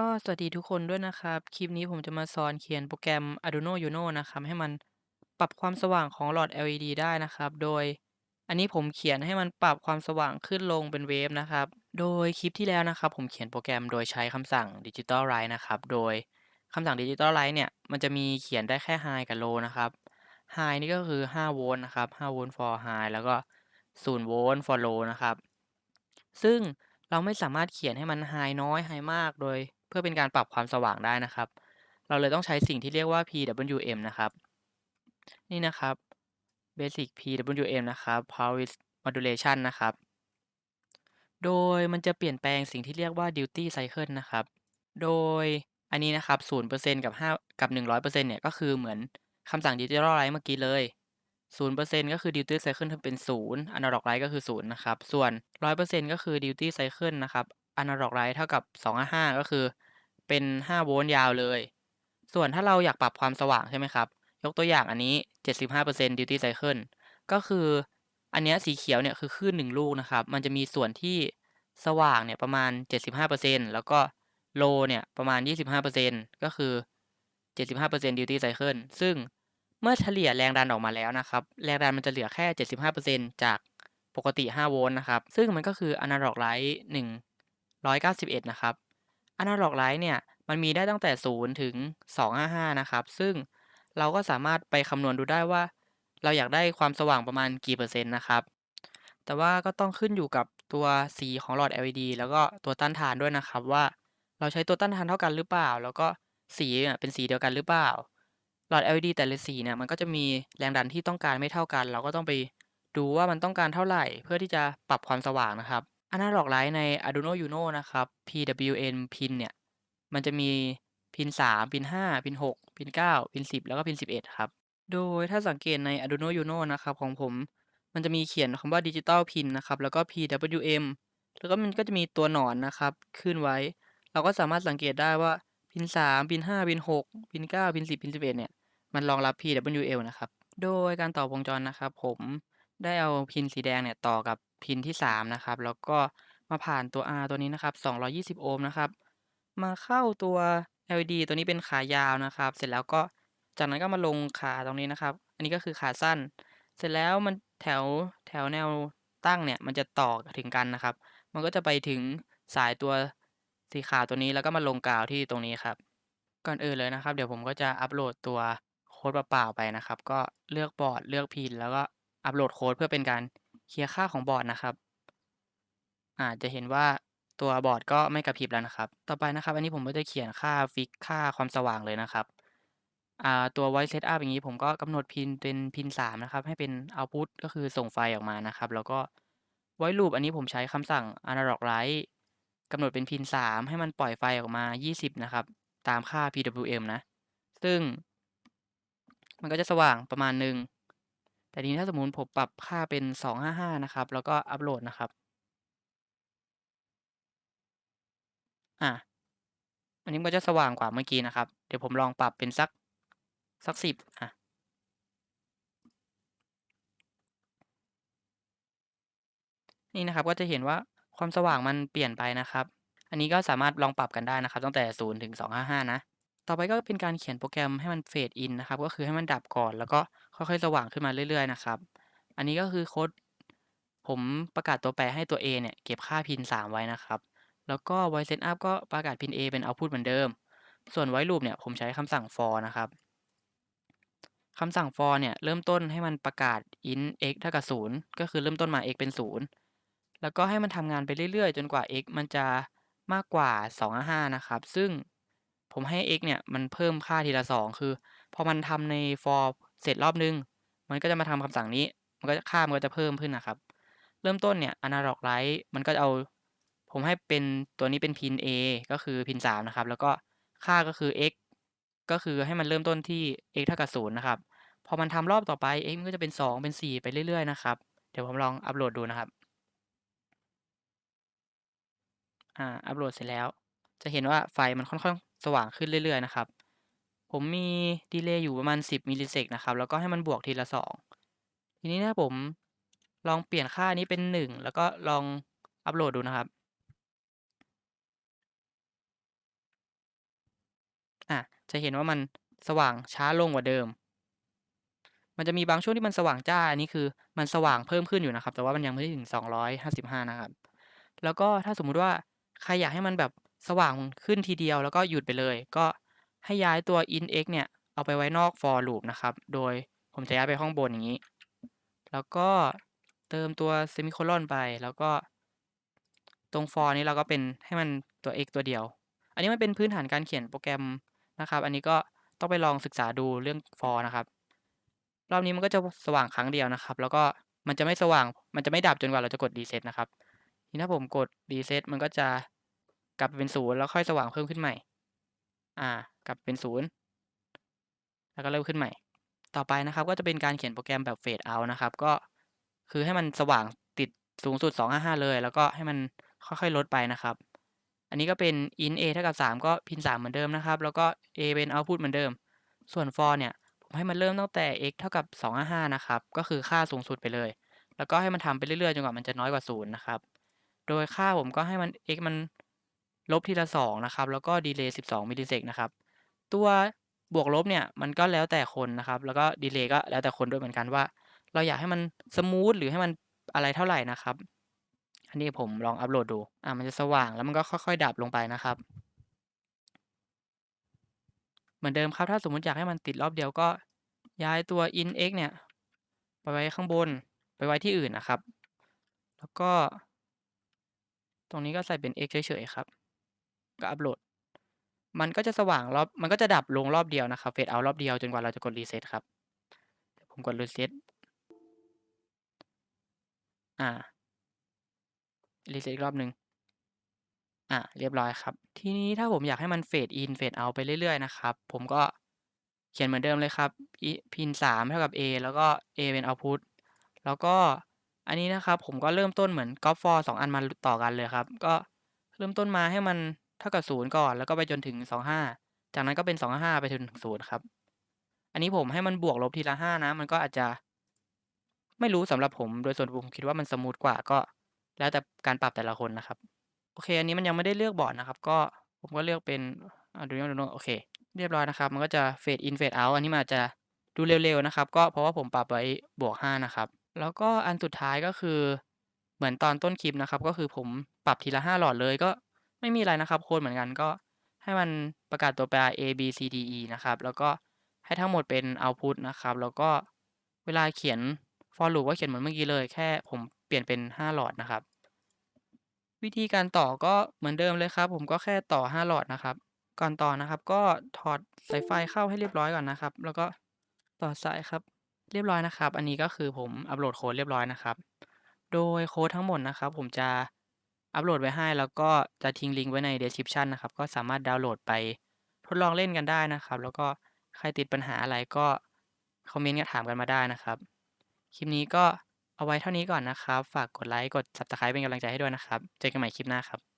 ก็สวัสดีทุกคนด้วยนะครับ คลิปนี้ผมจะมาสอนเขียนโปรแกรม Arduino Uno นะครับ ให้มันปรับความสว่างของหลอด LED ได้นะครับ โดย อันนี้ผมเขียนให้มันปรับความสว่างขึ้นลงเป็นเวฟนะครับ โดยคลิปที่แล้วนะครับ ผมเขียนโปรแกรมโดยใช้คำสั่ง Digital Write นะครับ โดยคำสั่ง Digital Write เนี่ย มันจะมีเขียนได้แค่ High กับ Low นะครับ High นี่ก็คือ 5 โวลต์นะครับ 5 โวลต์ for High แล้วก็ 0 โวลต์ for Low นะครับ ซึ่งเราไม่สามารถเขียนให้มัน High น้อย High มาก โดย เพื่อเป็นการปรับความสว่างได้นะครับ เราเลยต้องใช้สิ่งที่เรียกว่า PWM นะครับ นี่นะครับ Basic PWM นะครับ Power Modulation นะครับ โดยมันจะเปลี่ยนแปลงสิ่งที่เรียกว่า Duty Cycle นะครับ โดยอันนี้นะครับ 0%กับ 5 กับ 100%เนี่ยก็คือเหมือนคำสั่ง Digital Write เมื่อกี้เลย0%ก็คือ Duty Cycle ถ้าเป็น 0 Analog Write ก็คือ 0 นะครับ ส่วน 100%ก็คือ Duty Cycle นะครับ Analog Write เท่ากับ 255 ก็คือ เป็น 5 โวลต์ยาวเลย ส่วนถ้าเราอยากปรับความสว่างใช่ไหมครับ ยกตัวอย่างอันนี้ 75% Duty Cycle ก็คืออันนี้สีเขียวเนี่ยคือคลื่น1ลูกนะครับ มันจะมีส่วนที่สว่างเนี่ยประมาณ 75%แล้วก็ Low เนี่ยประมาณ 25%ก็คือ 75% Duty Cycle ซึ่งเมื่อเฉลี่ยแรงดันออกมาแล้วนะครับ แรงดันมันจะเหลือแค่ 75%จากปกติ 5 โวลต์นะครับ ซึ่งมันก็คือ Analog Write 191 นะครับ Analog Write เนี่ย มันมีได้ตั้งแต่ 0 ถึง 255 นะครับ ซึ่งเราก็สามารถไปคำนวณดูได้ว่า เราอยากได้ความสว่างประมาณกี่เปอร์เซ็นต์นะครับ แต่ว่าก็ต้องขึ้นอยู่กับตัวสีของหลอด LED แล้วก็ตัวต้านทานด้วยนะครับว่า เราใช้ตัวต้านทานเท่ากันหรือเปล่า แล้วก็สีเนี่ยเป็นสีเดียวกันหรือเปล่า หลอด LED แต่ละสีเนี่ยมันก็จะมีแรงดันที่ต้องการไม่เท่ากัน เราก็ต้องไปดูว่ามันต้องการเท่าไหร่ เพื่อที่จะปรับความสว่างนะครับ Analog Write ใน Arduino Uno นะครับ PWM pin เนี่ย มันจะมีพิน3พิน5พิน6พิน9พิน10 แล้วก็พิน11 ครับ โดยถ้าสังเกตใน Arduino Uno นะครับ ของผม มันจะมีเขียนคำว่า Digital Pin นะครับ แล้วก็ PWM แล้วก็มันก็จะมีตัวหนอนนะครับ ขึ้นไว้ เราก็สามารถสังเกตได้ว่าพิน3พิน5พิน6พิน9พิน10พิน11 เนี่ย มันรองรับ PWM นะครับ โดยการต่อวงจรนะครับ ผม ได้เอาพินสีแดงเนี่ยต่อกับพินที่ 3 นะครับ แล้วก็มาผ่านตัว R ตัวนี้นะครับ 220 โอห์มนะครับ มาเข้าตัว LED ตัวนี้เป็นขายาวนะครับ เสร็จแล้วก็จากนั้นก็มาลงขาตรงนี้นะครับ อันนี้ก็คือขาสั้น เสร็จแล้วมันแถวแถวแนวตั้งเนี่ยมันจะต่อถึงกันนะครับ มันก็จะไปถึงสายตัวสีขาวตัวนี้แล้วก็มาลงกาวที่ตรงนี้ครับ ก่อนอื่นเลยนะครับ เดี๋ยวผมก็จะอัปโหลดตัวโค้ดเปล่าๆไปนะครับ ก็เลือกบอร์ดเลือกพินแล้วก็ อัปโหลดโค้ดเพื่อเป็นการเคลียร์ค่าของบอร์ดนะครับอาจจะเห็นว่าตัวบอร์ดก็ไม่กระพริบแล้วนะครับ ต่อไปนะครับ อันนี้ผมก็จะเขียนค่าฟิกค่าความสว่างเลยนะครับตัว voice setup อย่างนี้ผมก็กำหนดพินเป็นพิน3นะครับ ให้เป็น output ก็คือส่งไฟออกมานะครับ แล้วก็ voice loop อันนี้ผมใช้คำสั่ง analog write กำหนดเป็นพิน3ให้มันปล่อยไฟออกมา 20 นะครับ ตามค่า PWM นะ ซึ่ง มันก็จะสว่างประมาณหนึ่ง แต่ทีนี้ถ้าสมมุติผมปรับค่าเป็น 255 นะครับ แล้วก็อัปโหลดนะครับอาอันนี้มันก็จะสว่างกว่าเมื่อกี้นะครับ เดี๋ยวผมลองปรับเป็นสักสัก10อะนี่นะครับก็จะเห็นว่าความสว่างมันเปลี่ยนไปนะครับ อันนี้ก็สามารถลองปรับกันได้นะครับ ตั้งแต่ 0 ถึง 255 นะ ต่อไปก็เป็นการเขียนโปรแกรมให้มัน fade in นะครับ ก็คือให้มันดับก่อน แล้วก็ค่อยๆ สว่างขึ้นมาเรื่อยๆนะครับ อันนี้ก็คือโค้ดผมประกาศตัวแปรให้ตัว A เนี่ยเก็บค่าพิน 3 ไว้นะครับ แล้วก็ voice setup ก็ประกาศพิน A เป็น output เหมือนเดิม ส่วน voice loop เนี่ยผมใช้คำสั่ง for นะครับคำสั่ง for เนี่ยเริ่มต้นให้มันประกาศ int x เท่ากับ 0 ก็คือเริ่มต้นมา x เป็น 0 แล้วก็ให้มันทำงานไปเรื่อยๆ จนกว่า x มันจะมากกว่า255นะครับ ซึ่ง ผมให้ x เนี่ยมันเพิ่มค่าทีละ 2 คือ พอมันทำใน for เสร็จรอบหนึ่งมันก็จะมาทำคำสั่งนี้ มันก็จะค่ามันก็จะเพิ่มขึ้นนะครับ เริ่มต้นเนี่ย analog write มันก็จะเอา ผมให้เป็นตัวนี้เป็นพิน A ก็คือพิน3นะครับ แล้วก็ค่าก็คือ x ก็คือให้มันเริ่มต้นที่ x เท่ากับ0นะครับ พอมันทำรอบต่อไป x มันก็จะเป็น 2 เป็น 4 ไปเรื่อยๆนะครับ เดี๋ยวผมลองอัปโหลดดูนะครับ อ่า อัปโหลดเสร็จแล้ว จะเห็นว่าไฟมันค่อนข้าง สว่างขึ้นเรื่อยๆนะครับ ผมมีดีเลย์อยู่ประมาณ 10มิลลิเซกนะครับ แล้วก็ให้มันบวกทีละ 2 ทีนี้ถ้าผมลองเปลี่ยนค่านี้เป็น 1 แล้วก็ลองอัปโหลดดูนะครับอาจะเห็นว่ามันสว่างช้าลงกว่าเดิม มันจะมีบางช่วงที่มันสว่างจ้า อันนี้คือมันสว่างเพิ่มขึ้นอยู่นะครับ แต่ว่ามันยังไม่ได้ถึง 255 นะครับ แล้วก็ถ้าสมมุติว่าใครอยากให้มันแบบ สว่างขึ้นทีเดียวแล้วก็หยุดไปเลย ก็ให้ย้ายตัว int x เนี่ย เอาไปไว้นอก for loop นะครับ โดยผมจะย้ายไปข้างบนอย่างงี้ แล้วก็เติมตัวเซมิโคลอนไป แล้วก็ตรง for นี้เราก็เป็นให้มันตัว x ตัวเดียว อันนี้มันเป็นพื้นฐานการเขียนโปรแกรมนะครับ อันนี้ก็ต้องไปลองศึกษาดูเรื่อง for นะครับ รอบนี้มันก็จะสว่างครั้งเดียวนะครับ แล้วก็มันจะไม่สว่าง มันจะไม่ดับจนกว่าเราจะกด reset นะครับ ทีนี้ถ้าผมกด reset มันก็จะ กลับไปเป็น0แล้วค่อยสว่างเพิ่มขึ้นใหม่อากลับเป็น0แล้วก็เริ่มขึ้นใหม่ ต่อไปนะครับ ก็จะเป็นการเขียนโปรแกรมแบบ fade out นะครับ ก็คือให้มันสว่างติดสูงสุด 255 เลย แล้วก็ให้มันค่อยๆลดไปนะครับ อันนี้ก็เป็น in a เท่ากับ 3 ก็พิมพ์3เหมือนเดิมนะครับ แล้วก็ a เป็นเอาต์พุตเหมือนเดิม ส่วน for เนี่ย ผมให้มันเริ่มตั้งแต่ x เท่ากับ 255 นะครับ ก็คือค่าสูงสุดไปเลย แล้วก็ให้มันทำไปเรื่อยๆ จนกว่ามันจะน้อยกว่า 0 นะครับ โดยค่าผมก็ให้มัน x มัน ลบทีละ2นะครับ แล้วก็ดีเลย์12มิลลิเซกนะครับ ตัวบวกลบเนี่ยมันก็แล้วแต่คนนะครับ แล้วก็ดีเลย์ก็แล้วแต่คนด้วยเหมือนกันว่า เราอยากให้มันสมูทหรือให้มันอะไรเท่าไหร่นะครับ อันนี้ผมลองอัปโหลดดู อ่ามันจะสว่างแล้วมันก็ค่อยๆ ดับลงไปนะครับ เหมือนเดิมครับถ้าสมมุติอยากให้มันติดรอบเดียวก็ย้ายตัว in x เนี่ยไปไว้ข้างบนไปไว้ที่อื่นนะครับ แล้วก็ ตรงนี้ก็ใส่เป็น x เฉยๆครับ ก็อัปโหลด มันก็จะสว่างรอบ มันก็จะดับลงรอบเดียวนะครับ fade out รอบเดียวจนกว่าเราจะกด reset ครับ ผมกด reset อา reset อีกรอบหนึ่งอ่าเรียบร้อยครับ ทีนี้ถ้าผมอยากให้มัน fade in fade out ไปเรื่อยๆนะครับ ผมก็เขียนเหมือนเดิมเลยครับ i pin 3เท่ากับ a แล้วก็ a เป็นเอาต์พุตแล้วก็อันนี้นะครับผมก็เริ่มต้นเหมือนก๊อบ for 2อันมาต่อกันเลยครับ ก็เริ่มต้นมาให้มัน เท่ากับ0ก่อนแล้วก็ไปจนถึง25จากนั้นก็เป็น255ไปจนถึง0ครับ อันนี้ผมให้มันบวกลบทีละ5นะ มันก็อาจจะ ไม่รู้สำหรับผมโดยส่วนตัวผมคิดว่ามันสมูทกว่าก็ แล้วแต่การปรับแต่ละคนนะครับ โอเค อันนี้มันยังไม่ได้เลือกบอร์ดนะครับ ก็ผมก็เลือกเป็น Arduino Uno โอเค เรียบร้อยนะครับ มันก็จะ fade in fade out อันนี้มันอาจจะดูเร็วๆนะครับ ก็เพราะว่าผมปรับไว้บวก5นะครับ แล้วก็อันสุดท้ายก็คือ เหมือนตอนต้นคลิปนะครับ ก็คือผมปรับทีละ5หลอดเลยก็ ไม่มีอะไรนะครับโคดเหมือนกันก็ให้มันประกาศตัวแปร a b c d e นะครับ แล้วก็ให้ทั้งหมดเป็นเอาต์พุตนะครับ แล้วก็เวลาเขียน for loop ก็เขียนเหมือนเมื่อกี้เลย แค่ผมเปลี่ยนเป็น 5 หลอดนะครับ วิธีการต่อก็เหมือนเดิมเลยครับ ผมก็แค่ต่อ 5 หลอดนะครับ ก่อนต่อนะครับ ก็ถอดสายไฟเข้าให้เรียบร้อยก่อนนะครับ แล้วก็ต่อสายครับ เรียบร้อยนะครับ อันนี้ก็คือผมอัปโหลดโคดเรียบร้อยนะครับ โดยโคดทั้งหมดนะครับ ผมจะ อัปโหลดไว้ให้ แล้วก็จะทิ้งลิงก์ไว้ใน description นะครับ ก็สามารถดาวน์โหลดไปทดลองเล่นกันได้นะครับ แล้วก็ใครติดปัญหาอะไรก็คอมเมนต์ถามกันมาได้นะครับ คลิปนี้ก็เอาไว้เท่านี้ก่อนนะครับ ฝากกดไลค์ กด Subscribe เป็นกำลังใจให้ด้วยนะครับ เจอกันใหม่คลิปหน้าครับ